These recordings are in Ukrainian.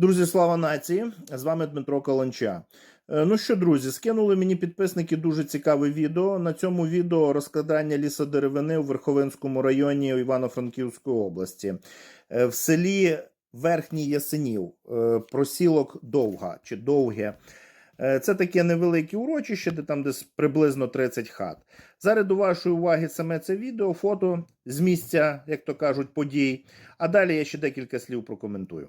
Друзі, слава нації! З вами Дмитро Каланча. Е, Ну що, друзі, скинули мені підписники дуже цікаве відео. На цьому відео розкладання лісодеревини у Верховинському районі Івано-Франківської області. Е, В селі Верхній Ясенів, е, просілок Довга чи Довге. Це таке невелике урочище, де там десь приблизно 30 хат. Зараз до вашої уваги саме це відео, фото з місця, як то кажуть, подій. А далі я ще декілька слів прокоментую.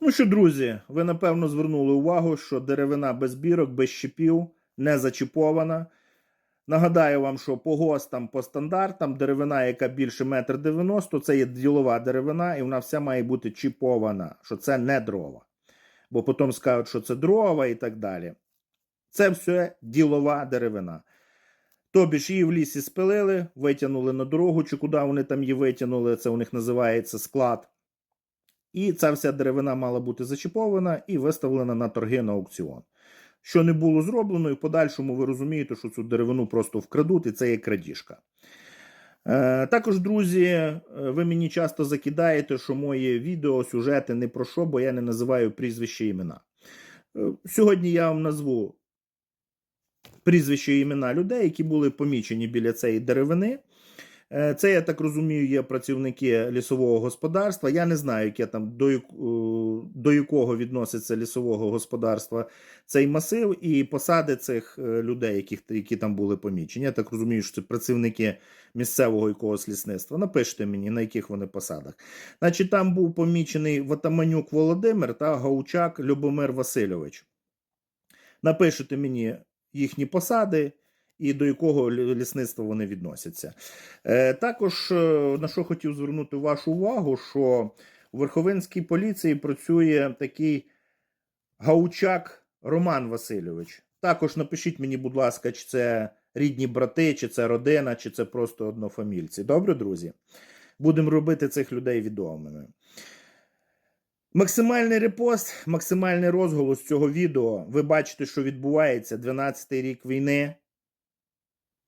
Ну що, друзі, ви напевно звернули увагу, що деревина без бірок, без щепів, не зачіпована. Нагадаю вам, що по ГОСТам, по стандартам, деревина, яка більше метр дев'яносто, це є ділова деревина, і вона вся має бути чіпована, що це не дрова. Бо потім скажуть, що це дрова і так далі. Це все ділова деревина. Тобі ж її в лісі спилили, витягнули на дорогу, чи куди вони там її витягнули, це у них називається склад. І ця вся деревина мала бути зачіпована і виставлена на торги на аукціон. Що не було зроблено, і в подальшому ви розумієте, що цю деревину просто вкрадуть, і це є крадіжка. Е, також, друзі, е, ви мені часто закидаєте, що мої відео, сюжети не про що, бо я не називаю прізвища і імена. Е, сьогодні я вам назву прізвища і імена людей, які були помічені біля цієї деревини. Е, Це, я так розумію, є працівники лісового господарства. Я не знаю, яке там до, до якого відноситься лісового господарства цей масив і посади цих е, людей, яких, які там були помічені. Я так розумію, що це працівники місцевого якогось лісництва. Напишіть мені, на яких вони посадах. Значить, там був помічений Ватаманюк Володимир та Гаучак Любомир Васильович. Напишете мені їхні посади і до якого лісництва вони відносяться. Е, також е, на що хотів звернути вашу увагу, що у Верховинській поліції працює такий гаучак Роман Васильович. Також напишіть мені, будь ласка, чи це рідні брати, чи це родина, чи це просто однофамільці. Добре, друзі? Будемо робити цих людей відомими. Максимальний репост, максимальний розголос цього відео. Ви бачите, що відбувається 12-й рік війни.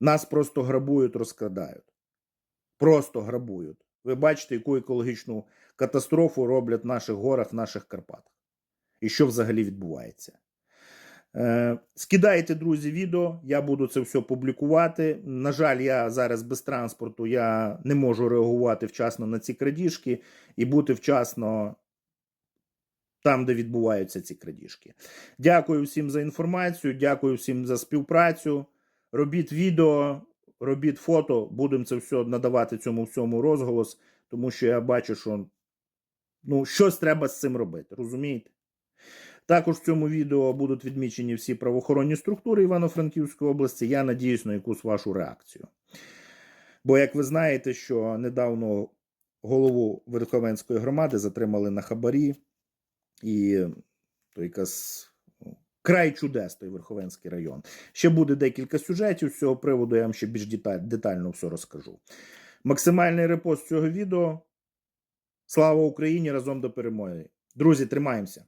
Нас просто грабують, розкрадають. Просто грабують. Ви бачите, яку екологічну катастрофу роблять в наших горах, в наших Карпатах. І що взагалі відбувається. Е, скидайте, друзі, відео, я буду це все публікувати. На жаль, я зараз без транспорту, я не можу реагувати вчасно на ці крадіжки і бути вчасно там, де відбуваються ці крадіжки. Дякую всім за інформацію, дякую всім за співпрацю. Робіть відео, робіть фото, будемо це все надавати цьому всьому розголос, тому що я бачу, що ну, щось треба з цим робити, розумієте? Також в цьому відео будуть відмічені всі правоохоронні структури Івано-Франківської області. Я надіюсь на якусь вашу реакцію. Бо, як ви знаєте, що недавно голову Верховенської громади затримали на хабарі, і то якась край чудес, той Верховенський район. Ще буде декілька сюжетів з цього приводу, я вам ще більш детально все розкажу. Максимальний репост цього відео. Слава Україні! Разом до перемоги. Друзі, тримаємося!